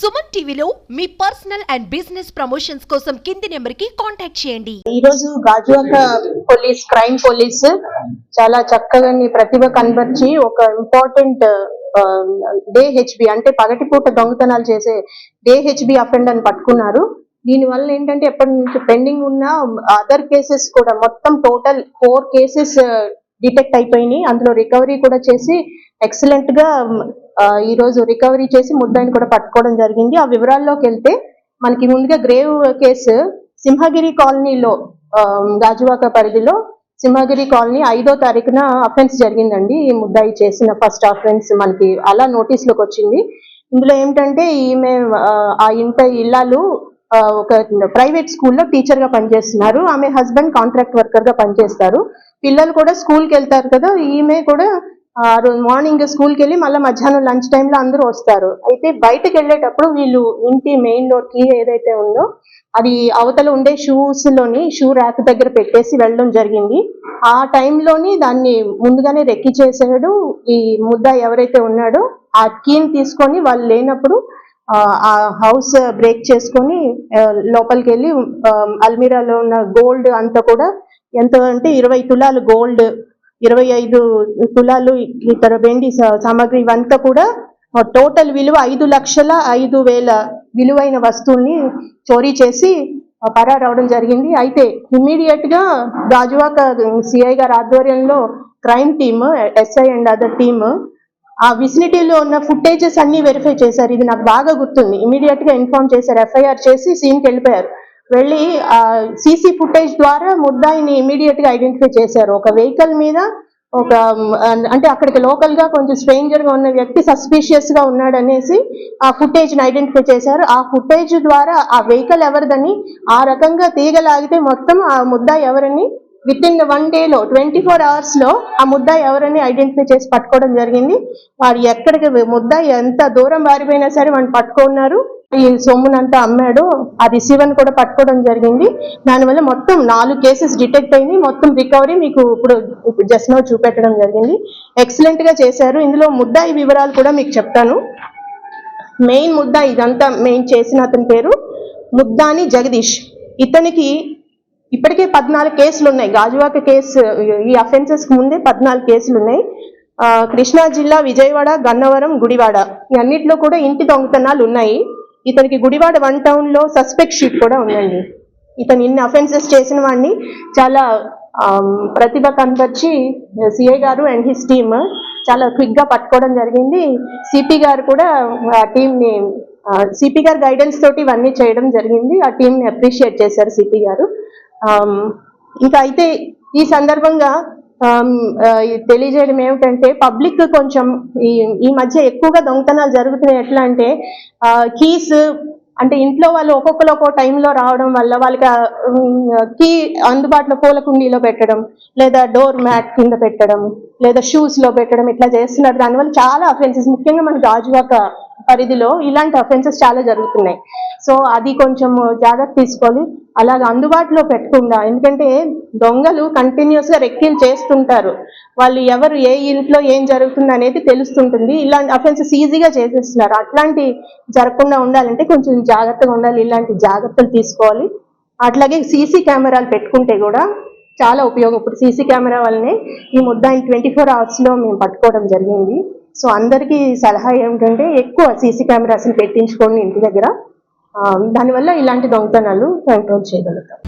సుమన్ టీవీలో మీ personal and business promotions కోసం కింది నెంబర్కి కాంటాక్ట్ చేయండి. ఈ రోజు గాజువాక పోలీస్ క్రైమ్ పోలీస్ చాలా చక్కగా ప్రతిభ కనబర్చి ఒక ఇంపార్టెంట్ డే హెచ్బి అంటే పగటిపూట దొంగతనాలు చేసే డే హెచ్బి అఫెండ్ అని పట్టుకున్నారు. దీని వల్ల ఏంటంటే ఎప్పటి నుంచి పెండింగ్ ఉన్న అదర్ కేసెస్ కూడా మొత్తం టోటల్ ఫోర్ కేసెస్ డిటెక్ట్ అయిపోయినాయి. అందులో రికవరీ కూడా చేసి ఎక్సలెంట్గా ఈ రోజు రికవరీ చేసి ముద్దాయిని కూడా పట్టుకోవడం జరిగింది. ఆ వివరాల్లోకి వెళ్తే మనకి ముందుగా గ్రేవ్ కేసు సింహగిరి కాలనీలో గాజువాక పరిధిలో సింహగిరి కాలనీ ఐదో తారీఖున అఫెన్స్ జరిగిందండి. ఈ ముద్దాయి చేసిన ఫస్ట్ అఫెన్స్ మనకి అలా నోటీస్లోకి వచ్చింది. ఇందులో ఏమిటంటే ఈమె ఆ, ఇంట ఇల్లాలు ఒక ప్రైవేట్ స్కూల్లో టీచర్గా పనిచేస్తున్నారు. ఆమె హస్బెండ్ కాంట్రాక్ట్ వర్కర్గా పనిచేస్తారు. పిల్లలు కూడా స్కూల్కి వెళ్తారు కదా ఈమె కూడా మార్నింగ్ స్కూల్కి వెళ్ళి మళ్ళీ మధ్యాహ్నం లంచ్ టైంలో అందరూ వస్తారు. అయితే బయటకు వెళ్ళేటప్పుడు వీళ్ళు ఇంటి మెయిన్ డోర్ కీ ఏదైతే ఉందో అది అవతల ఉండే షూస్లోని షూ ర్యాక్ దగ్గర పెట్టేసి వెళ్ళడం జరిగింది. ఆ టైంలోని దాన్ని ముందుగానే రెక్కి చేసాడు ఈ ముద్ద ఎవరైతే ఉన్నాడో ఆ కీని తీసుకొని వాళ్ళు లేనప్పుడు ఆ, హౌస్ బ్రేక్ చేసుకొని లోపలికి వెళ్ళి అల్మీరాలో ఉన్న గోల్డ్ అంతా కూడా ఎంత అంటే ఇరవై తులాలు గోల్డ్ ఇరవై ఐదు తులాలు ఇతర వెండి సా- సామాగ్రి ఇవంతా కూడా టోటల్ విలువ ఐదు లక్షల ఐదు వేల విలువైన వస్తువుల్ని చోరీ చేసి ఆ, పరారవడం జరిగింది. అయితే ఇమ్మీడియట్గా గాజువాక సిఐ గారి ఆధ్వర్యంలో crime team SI and other team ఆ విసినిటీలో ఉన్న ఫుటేజెస్ అన్ని వెరిఫై చేశారు. ఇది నాకు బాగా గుర్తుంది. ఇమీడియట్గా ఇన్ఫార్మ్ చేశారు. ఎఫ్ఐఆర్ చేసి సీన్కి వెళ్ళిపోయారు. వెళ్ళి సీసీ ఫుటేజ్ ద్వారా ముద్దాయిని ఇమీడియట్గా ఐడెంటిఫై చేశారు. ఒక వెహికల్ మీద ఒక అంటే అక్కడికి లోకల్గా కొంచెం స్ట్రేంజర్గా ఉన్న వ్యక్తి సస్పీషియస్గా ఉన్నాడు అనేసి ఆ ఫుటేజ్ని ఐడెంటిఫై చేశారు. ఆ ఫుటేజ్ ద్వారా ఆ వెహికల్ ఎవరిదని ఆ రకంగా తీగలాగితే మొత్తం ఆ ముద్ద ఎవరని విత్ ఇన్ వన్ డేలో ట్వంటీ ఫోర్ అవర్స్లో ఆ ముద్ద ఎవరని ఐడెంటిఫై చేసి పట్టుకోవడం జరిగింది. వారు ఎక్కడికి ముద్ద ఎంత దూరం పారిపోయినా సరే వాడిని పట్టుకున్నారు. ఈ సొమ్మునంతా అమ్మాడు. ఆ రిసీవర్ కూడా పట్టుకోవడం జరిగింది. దానివల్ల మొత్తం నాలుగు కేసెస్ డిటెక్ట్ అయింది. మొత్తం రికవరీ మీకు ఇప్పుడు జస్ట్ నో చూపెట్టడం జరిగింది. ఎక్సలెంట్గా చేశారు. ఇందులో ముద్దాయి వివరాలు కూడా మీకు చెప్తాను. మెయిన్ ముద్దా ఇదంతా మెయిన్ చేసిన అతని పేరు ముద్దాని జగదీష్. ఇతనికి ఇప్పటికే పద్నాలుగు కేసులు ఉన్నాయి. గాజువాక కేసు ఈ అఫెన్సెస్ ముందే పద్నాలుగు కేసులు ఉన్నాయి. కృష్ణా జిల్లా విజయవాడ గన్నవరం గుడివాడ. ఈ అన్నిట్లో కూడా ఇంటి దొంగతనాలు ఉన్నాయి. ఇతనికి గుడివాడ వన్ టౌన్లో సస్పెక్ట్ షీట్ కూడా ఉందండి. ఇతను ఇన్ని అఫెన్సెస్ చేసిన వాడిని చాలా ప్రతిభ కనపరిచి సిఐ గారు అండ్ హిస్ టీమ్ చాలా క్విక్గా పట్టుకోవడం జరిగింది. సిపి గారు కూడా ఆ టీం సిపి గారు గైడెన్స్ తోటి ఇవన్నీ చేయడం జరిగింది. ఆ టీం ని అప్రిషియేట్ చేశారు సిపి గారు. ఇంకా అయితే ఈ సందర్భంగా Um, uh, తెలియజేయడం ఏమిటంటే పబ్లిక్ కొంచెం ఈ ఈ మధ్య ఎక్కువగా దొంగతనాలు జరుగుతున్నాయి. ఎట్లా అంటే uh, కీస్ అంటే ఇంట్లో వాళ్ళు ఒక్కొక్కరు ఒక్కో టైంలో రావడం వల్ల వాళ్ళకి um, uh, కీ అందుబాటులో పూల కుండీలో పెట్టడం లేదా డోర్ మ్యాట్ కింద పెట్టడం లేదా షూస్లో పెట్టడం ఇట్లా చేస్తున్నారు. దానివల్ల చాలా అఫెన్సెస్ ముఖ్యంగా మన గాజువాక పరిధిలో ఇలాంటి అఫెన్సెస్ చాలా జరుగుతున్నాయి. సో అది కొంచెం జాగ్రత్త తీసుకోవాలి. అలాగ అందుబాటులో పెట్టకుండా ఎందుకంటే దొంగలు కంటిన్యూస్గా గా చేస్తుంటారు. వాళ్ళు ఎవరు ఏ ఇంట్లో ఏం జరుగుతుంది అనేది తెలుస్తుంటుంది. ఇలాంటి అఫెన్సెస్ ఈజీగా చేసేస్తున్నారు. అట్లాంటి జరగకుండా ఉండాలంటే కొంచెం జాగ్రత్తగా ఉండాలి. ఇలాంటి జాగ్రత్తలు తీసుకోవాలి. అట్లాగే సీసీ కెమెరాలు పెట్టుకుంటే కూడా చాలా ఉపయోగం. ఇప్పుడు సీసీ కెమెరా వల్లనే ఈ ముద్దాయిని ట్వంటీ ఫోర్ అవర్స్లో మేము పట్టుకోవడం జరిగింది. సో అందరికీ సలహా ఏమిటంటే ఎక్కువ సీసీ కెమెరాస్ని పెట్టించుకోండి ఇంటి దగ్గర. దానివల్ల ఇలాంటి దొంగతనాలు కంట్రోల్ చేయగలుగుతాం.